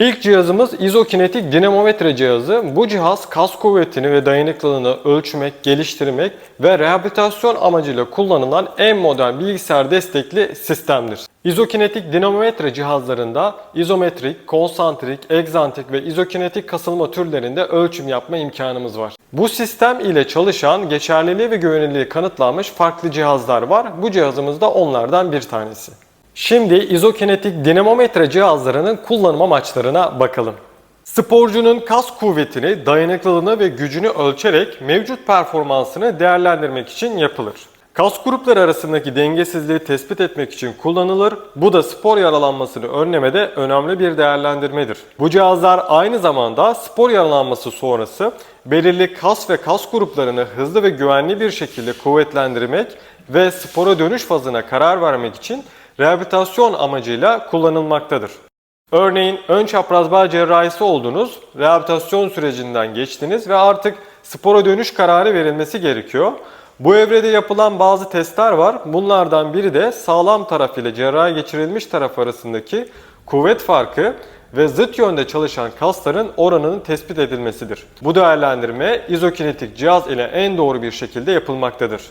İlk cihazımız izokinetik dinamometre cihazı. Bu cihaz kas kuvvetini ve dayanıklılığını ölçmek, geliştirmek ve rehabilitasyon amacıyla kullanılan en modern bilgisayar destekli sistemdir. İzokinetik dinamometre cihazlarında izometrik, konsantrik, egzantrik ve izokinetik kasılma türlerinde ölçüm yapma imkanımız var. Bu sistem ile çalışan geçerliliği ve güvenilirliği kanıtlanmış farklı cihazlar var. Bu cihazımız da onlardan bir tanesi. Şimdi izokinetik dinamometre cihazlarının kullanım amaçlarına bakalım. Sporcunun kas kuvvetini, dayanıklılığını ve gücünü ölçerek mevcut performansını değerlendirmek için yapılır. Kas grupları arasındaki dengesizliği tespit etmek için kullanılır. Bu da spor yaralanmasını önlemede önemli bir değerlendirmedir. Bu cihazlar aynı zamanda spor yaralanması sonrası belirli kas ve kas gruplarını hızlı ve güvenli bir şekilde kuvvetlendirmek ve spora dönüş fazına karar vermek için rehabilitasyon amacıyla kullanılmaktadır. Örneğin ön çapraz bağ cerrahisi oldunuz, rehabilitasyon sürecinden geçtiniz ve artık spora dönüş kararı verilmesi gerekiyor. Bu evrede yapılan bazı testler var. Bunlardan biri de sağlam taraf ile cerrahi geçirilmiş taraf arasındaki kuvvet farkı ve zıt yönde çalışan kasların oranının tespit edilmesidir. Bu değerlendirme izokinetik cihaz ile en doğru bir şekilde yapılmaktadır.